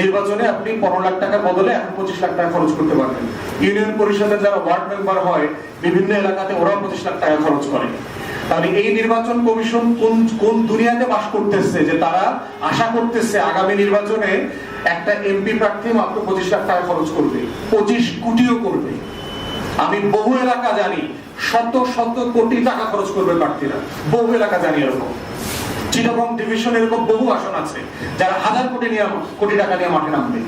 নির্বাচনে আপনি পনেরো লাখ টাকার বদলে এখন পঁচিশ লাখ টাকা খরচ করতে পারবেন। ইউনিয়ন পরিষদের যারা ওয়ার্ড মেম্বার হয়, বিভিন্ন এলাকাতে ওরাও পঁচিশ লাখ টাকা খরচ করে। তাহলে এই নির্বাচন কমিশন কোন কোন দুনিয়াতে বাস করতেছে যে তারা আশা করতেছে আগামী নির্বাচনে একটা এমপি প্রার্থী মাত্র পঁচিশ লাখ টাকা খরচ করবে, পঁচিশ কোটিও করবে। আমি বহু এলাকা জানি, শত শত কোটি টাকা খরচ করবে প্রার্থীরা। বহু এলাকা জানি এরকম। চিটাগং ডিভিশন এরকম বহু আসন আছে, যারা হাজার কোটি নিয়ে, কোটি টাকা নিয়ে মাঠে নামবে।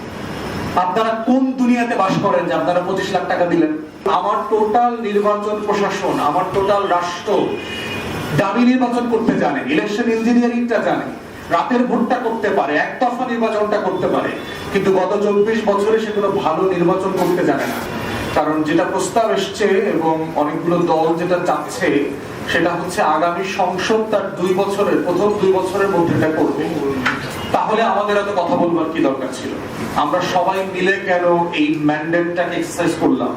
আপনারা কোন দুনিয়াতে বাস করেন যে আপনারা পঁচিশ লাখ টাকা দিলেন? আমার টোটাল নির্বাচন প্রশাসন, আমার টোটাল রাষ্ট্র দামি নির্বাচন করতে জানে ইলেকশন ইঞ্জিনিয়ারিংটা জানে, রাতের ভোটটা করতে পারে একতরফা নির্বাচনটা করতে পারে, কিন্তু গত চব্বিশ বছরে সে কোনো ভালো নির্বাচন করতে জানে না। কারণ যেটা প্রস্তাব এসছে এবং অনেকগুলো দল যেটা চাচ্ছে সেটা হচ্ছে আগামী সংসদ তার দুই বছরের, প্রথম দুই বছরের মধ্যে এটা করবে। তাহলে আমাদের এত কথা বলবার কি দরকার ছিল? আমরা সবাই মিলে কেন এই ম্যান্ডেটটাকে এক্সারসাইজ করলাম?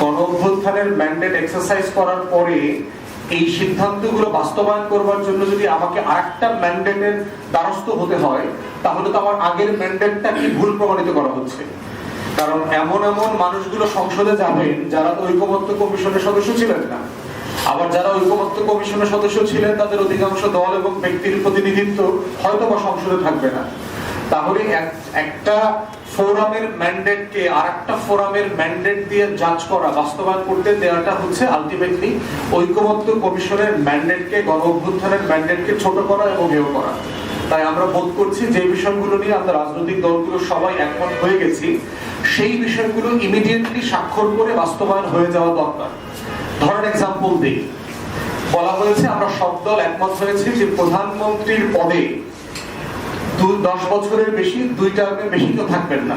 গণ অভ্যুত্থানের ম্যান্ডেট এক্সারসাইজ করার পরে এই সিদ্ধান্তগুলো বাস্তবায়ন করবার জন্য যদি আমাকে আরেকটা ম্যান্ডেটের দ্বারস্থ হতে হয়, তাহলে তো আমার আগের ম্যান্ডেটটা কি ভুল প্রমাণিত করা হচ্ছে। কারণ এমন এমন মানুষগুলো সংসদে যাবেন যারা ঐকমত্য কমিশনের সদস্য ছিলেন না। আবার যারা ঐকমত্য কমিশনের সদস্য ছিলেন, তাদের অধিকাংশ দল এবং ব্যক্তির প্রতিনিধিত্ব হয়তো বা সংসদে থাকবে না। তাহলে একটা ফোরামের ম্যান্ডেটকে আর একটা ফোরামের ম্যান্ডেট দিয়ে জাজ করা, বাস্তবায়ন করতে দেওয়াটা হচ্ছে আলটিমেটলি ঐকমত্য কমিশনের ম্যান্ডেটকে গণ অভ্যুত্থানের ম্যান্ডেটকে ছোট করা এবং হেয় করা। তাই আমরা বোধ করছি যে বিষয়গুলো নিয়ে আমরা রাজনৈতিক দলগুলো সবাই একমত হয়ে গেছি, সেই বিষয়গুলো ইমিডিয়েটলি স্বাক্ষর করে বাস্তবায়ন হয়ে যাওয়া দরকার। ধরেন এক্সাম্পল দিই বলা হয়েছে আমরা সব দল একমত হয়েছে যে প্রধানমন্ত্রীর পদে দশ বছরের বেশি, দুই টার্মের বেশি তো থাকবেন না।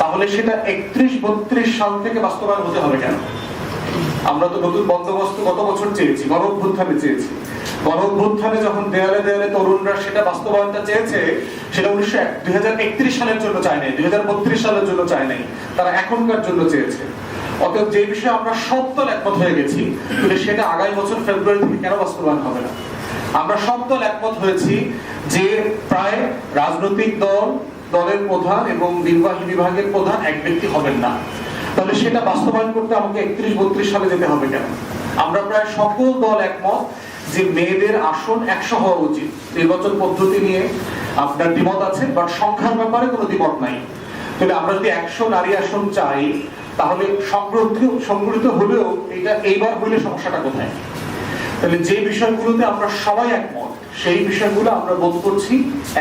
তাহলে সেটা একত্রিশ, বত্রিশ সাল থেকে বাস্তবায়ন হতে হবে কেন? আমরা তো নতুন বন্দোবস্ত গত বছর চেয়েছি, গণ অভ্যুত্থানে চেয়েছি। গণ অভ্যুত্থানে যখন দেয়ালে দেয়ালে তরুণরা সেটা বাস্তবায়নটা চেয়েছে, সেটা উনিশশো দুই সালের জন্য চায় নাই, দুই হাজার বত্রিশ সালের জন্য চায় নাই, তারা এখনকার জন্য চেয়েছে। অতএব যে বিষয়ে আমরা দল একমত হয়ে গেছি সেটা আগামী বছর ফেব্রুয়ারি থেকে কেন বাস্তবায়ন হবে না? আমরা দল একমত হয়েছি যে প্রায় রাজনৈতিক দল, দলের প্রধান এবং নির্বাহী বিভাগের প্রধান এক ব্যক্তি হবেন না। তাহলে সেটা বাস্তবায়ন করতে আমাকে একত্রিশ বত্রিশ সালে যেতে হবে কেন? আমরা প্রায় সকল দল একমত যে মেয়েদের আসন একশো হওয়া উচিত। নির্বাচন পদ্ধতি নিয়ে আপনার দ্বিমত আছে বাট সংখ্যার ব্যাপারে কোনো দ্বিমত নাই। তাহলে আমরা যদি একশো নারী আসন চাই তাহলে সংগ্রহ সংগঠিত হলেও এটা এইবার হইলে সমস্যাটা কোথায়? তাহলে যে বিষয়গুলোতে আমরা সবাই একমত, সেই বিষয়গুলো আমরা বোধ করছি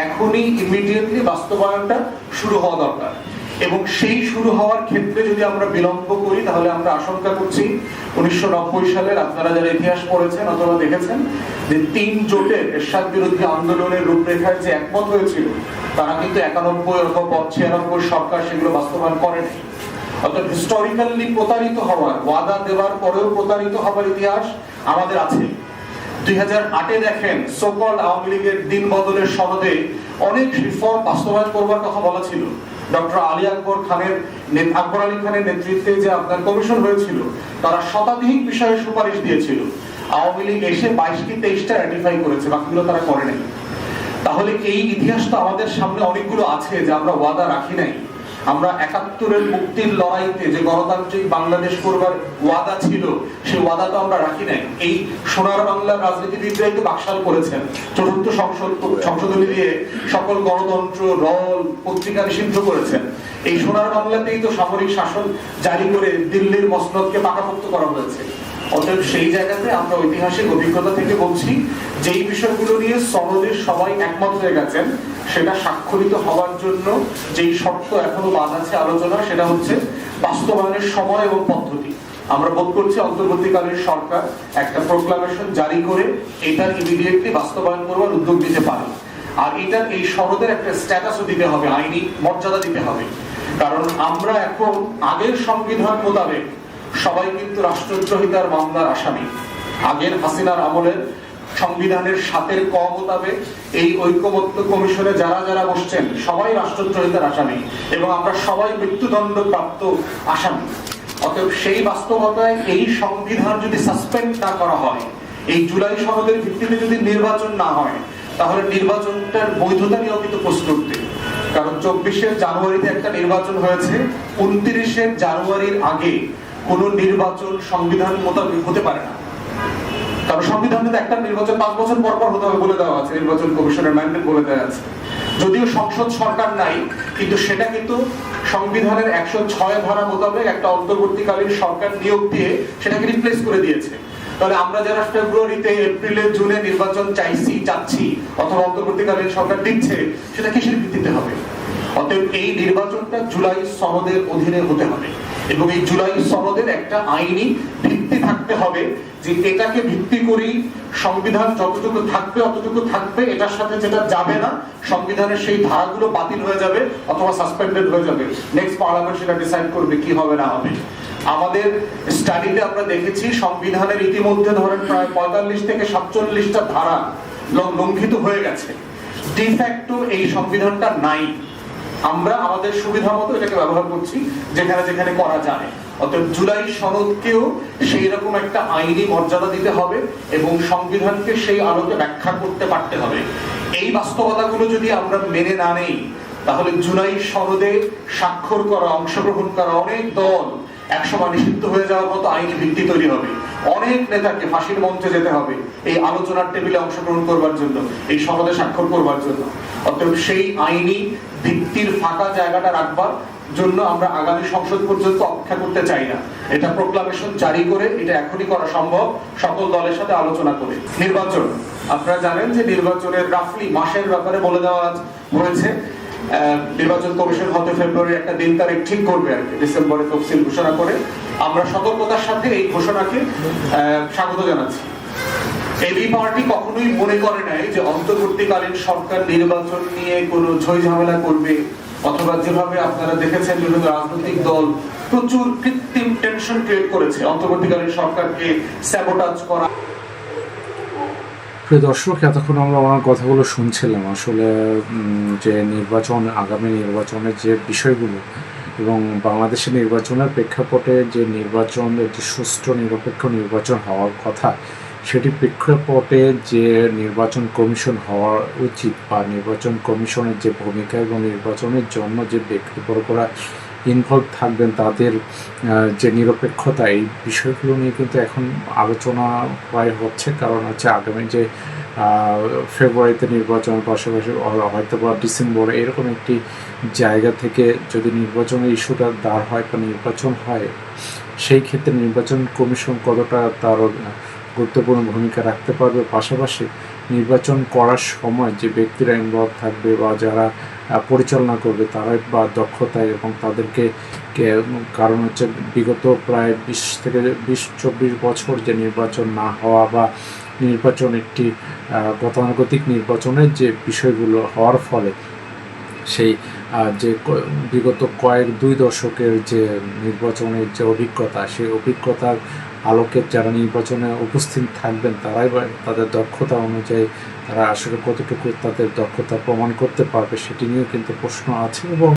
এখনই ইমিডিয়েটলি বাস্তবায়নটা শুরু হওয়া দরকার। এবং সেই শুরু হওয়ার ক্ষেত্রে যদি আমরা বিলম্ব করি, তাহলে আমরা আশঙ্কা করছি উনিশশো নব্বই সালের আপনারা যারা ইতিহাস পড়েছেন অথবা দেখেছেন, যে তিন জোটের এরশাদ বিরোধী আন্দোলনের রূপরেখায় যে একমত হয়েছিল, তারা কিন্তু একানব্বই অথবা ছিয়ানব্বই সরকার সেগুলো বাস্তবায়ন করেনি। অর্থাৎ হিস্টোরিক্যালি প্রতারিত হওয়ার, ওয়াদা দেওয়ার পরেও প্রতারিত হওয়ার ইতিহাস আমাদের আছে। দুই হাজার আটে দেখেন সোকল আওয়ামী লীগের দিন বদলের সনদে অনেক রিফর্ম বাস্তবায়ন করবার কথা বলা ছিল। ডক্টর আলী আকবর খানের আকবর আলী খানের নেতৃত্বে যে আপনার কমিশন হয়েছিল, তারা শতাধিক বিষয়ে সুপারিশ দিয়েছিল। আওয়ামী লীগ এসে বাইশ কি তেইশটা র্যাটিফাই করেছে, বাকিগুলো তারা করে নাই। তাহলে এই ইতিহাস তো আমাদের সামনে অনেকগুলো আছে যে আমরা ওয়াদা রাখি নাই। আমরা একাত্তরের মুক্তির লড়াইতে যে গণতান্ত্রিক বাংলাদেশ করবার ওয়াদা ছিল, সেই ওয়াদা তো আমরা রাখি নাই। এই সোনার বাংলার রাজনীতিবিদরাই তো বাকশাল করেছেন। চতুর্থ সংসদ সংশোধনী দিয়ে সকল গণতন্ত্র রল পত্রিকা নিষিদ্ধ করেছেন। এই সোনার বাংলাতেই তো সামরিক শাসন জারি করে দিল্লির মসনদকে পাকাপোক্ত করা হয়েছে। অতএব সেই জায়গাতে আমরা ঐতিহাসিক অভিজ্ঞতা থেকে বলছি, যেই বিষয়গুলো নিয়ে সনদের সবাই একমত হয়ে গেছেন, সেটা স্বাক্ষরিত হওয়ার জন্য যেই শর্ত এখনও বাদ আছে আলোচনা সেটা হচ্ছে বাস্তবায়নের সময় এবং পদ্ধতি। আমরা বোধ করছি অন্তর্বর্তীকালীন সরকার একটা প্রোক্লামেশন জারি করে এটার ইমিডিয়েটলি বাস্তবায়ন করবার উদ্যোগ নিতে পারে। আর এটার এই সনদের একটা স্ট্যাটাসও দিতে হবে, আইনি মর্যাদা দিতে হবে। কারণ আমরা এখন আগের সংবিধান মোতাবেক সবাই কিন্তু রাষ্ট্রদ্রোহিতার মামলার আসামি। আগের হাসিনার আমলের সংবিধানের সাতের ক মোতাবেক এই ঐক্যমত্য কমিশনে যারা যারা বসছেন, সবাই রাষ্ট্রদ্রোহিতার আসামি এবং আমরা সবাই মৃত্যুদণ্ড প্রাপ্ত আসামি। অতএব সেই বাস্তবতায় এই সংবিধান যদি সাসপেন্ড না করা হয়, এই জুলাই সনদের ভিত্তিতে যদি নির্বাচন না হয়, তাহলে নির্বাচনটার বৈধতা নিয়েও কিন্তু প্রশ্ন উঠবে। কারণ চব্বিশে জানুয়ারিতে একটা নির্বাচন হয়েছে, উনত্রিশে জানুয়ারির আগে কোনো নির্বাচন সংবিধান মোতাবেক হতে পারে না। কারণ সংবিধানে তো একটা নির্বাচন পাঁচ বছর পর পর হতে হবে বলে দেওয়া আছে, নির্বাচন কমিশনের ম্যান্ডেট বলে দেওয়া আছে। যদিও সংসদ সরকার নাই, কিন্তু সেটা কিন্তু সংবিধানের একশো ছয় ধারা মোতাবেক একটা অন্তর্বর্তীকালীন সরকার নিয়োগ দিয়ে সেটাকে রিপ্লেস করে দিয়েছে। তাহলে আমরা যারা ফেব্রুয়ারিতে এপ্রিলে জুনে নির্বাচন চাইছি, চাচ্ছি, অথবা অন্তর্বর্তীকালীন সরকার দিচ্ছে, সেটা কিসের ভিত্তিতে হবে? অতএব এই নির্বাচনটা জুলাই সনদের অধীনে হতে হবে। এবং এই জুলাই সনদের একটা আইনি ভিত্তি থাকতে হবে যে এটাকে ভিত্তি করেই সংবিধান যতটুকু থাকবে, অতটুকু থাকবে, এটার সাথে যেটা যাবে না, সংবিধানের সেই ধারাগুলো বাতিল হয়ে যাবে অথবা সাসপেন্ডেড হয়ে যাবে। নেক্সট পার্লামেন্ট সেটা ডিসাইড করবে কি হবে, না হবে। আমাদের স্টাডিতে আমরা দেখেছি সংবিধানের ইতিমধ্যে ধরেন প্রায় পঁয়তাল্লিশ থেকে সাতচল্লিশটা ধারা লঙ্ঘিত হয়ে গেছে। ডিফ্যাক্টো এই সংবিধানটা নাই। আমরা আমাদের সুবিধা মতো এটাকে ব্যবহার করছি, যেখানে যেখানে করা যায়। অতএব জুলাই সনদকেও সেই রকম একটা আইনি মর্যাদা দিতে হবে এবং সংবিধানকে সেই আলোকে ব্যাখ্যা করতে পারতে হবে। এই বাস্তবতাগুলো যদি আমরা মেনে না নেই, তাহলে জুলাই সনদে স্বাক্ষর করা, অংশগ্রহণ করা অনেক দল একসময় নিষিদ্ধ হয়ে যাওয়ার মতো আইনি ভিত্তি তৈরি হবে। অনেক নেতাকে ফাঁসির মঞ্চে যেতে হবে। এই আলোচনার টেবিলে অংশগ্রহণ করবার জন্য, এই সনদে স্বাক্ষর করবার জন্য। অতএব সেই আইনি ভিত্তির ফাঁকা জায়গাটা রাখবার জন্য আমরা আগামী সংসদ পর্যন্ত অপেক্ষা করতে চাই না। এটা প্রোক্লামেশন জারি করে, এটা এখনই করা সম্ভব। সকল দলের সাথে আলোচনা করে। নির্বাচন, আপনারা জানেন যে নির্বাচনের রাফলি, মাসের ব্যাপারে বলে দেওয়া হয়েছে। নির্বাচন কমিশন হয়তো ফেব্রুয়ারি একটা দিন তারিখ ঠিক করবে আর কি ডিসেম্বরে তফসিল ঘোষণা করে। আমরা সতর্কতার সাথে এই ঘোষণাকে স্বাগত জানাচ্ছি। এবি পার্টি কখনোই মনে করে নাই যে অন্তর্বর্তীকালীন সরকার নির্বাচন নিয়ে কোনো ঝই ঝামেলা করবে, অথবা যেভাবে আপনারা দেখেছেন বিভিন্ন রাজনৈতিক দল প্রচুর কৃত্রিম টেনশন ক্রিয়েট করেছে অন্তর্বর্তীকালীন সরকারকে স্যাবোটাজ করা। প্রিয় দর্শক, এতক্ষণ আমরা ওনার কথাগুলো শুনছিলাম। আসলে যে নির্বাচন, আগামী নির্বাচনের যে বিষয়গুলো এবং বাংলাদেশের নির্বাচনের প্রেক্ষাপটে যে নির্বাচন, যে সুষ্ঠু নিরপেক্ষ নির্বাচন হওয়ার কথা, সেটি প্রেক্ষাপটে যে নির্বাচন কমিশন হওয়া উচিত বা নির্বাচন কমিশনের যে ভূমিকা এবং নির্বাচনের জন্য যে ব্যক্তিবর্গরা ইনভলভ থাকবেন, তাদের যে নিরপেক্ষতা, এই বিষয়গুলো নিয়ে কিন্তু এখন আলোচনা প্রায় হচ্ছে। কারণ হচ্ছে আগামী যে ফেব্রুয়ারিতে নির্বাচন, পাশাপাশি হয়তো বা ডিসেম্বরে এরকম একটি জায়গা থেকে যদি নির্বাচনের ইস্যুটা দাঁড় হয় বা নির্বাচন হয়, সেই ক্ষেত্রে নির্বাচন কমিশন কতটা তার গুরুত্বপূর্ণ ভূমিকা রাখতে পারবে? পাশাপাশি নির্বাচন করার সময় যে ব্যক্তিরা ইনভলভ থাকবে বা যারা পরিচালনা করবে, তারাই বা দক্ষতায় এবং তাদেরকে কারণ হচ্ছে বিগত প্রায় বিশ থেকে বিশ, চব্বিশ বছর যে নির্বাচন না হওয়া বা নির্বাচন, একটি গতানুগতিক নির্বাচনের যে বিষয়গুলো হওয়ার ফলে সেই যে বিগত কয়েক দুই দশকের যে নির্বাচনের যে অভিজ্ঞতা, সেই অভিজ্ঞতার আলোকে যারা নির্বাচনে উপস্থিত থাকবেন, তারাই তাদের দক্ষতা অনুযায়ী তারা আসলে কতটুকু তাদের দক্ষতা প্রমাণ করতে পারবে সেটি নিয়েও কিন্তু প্রশ্ন আছে এবং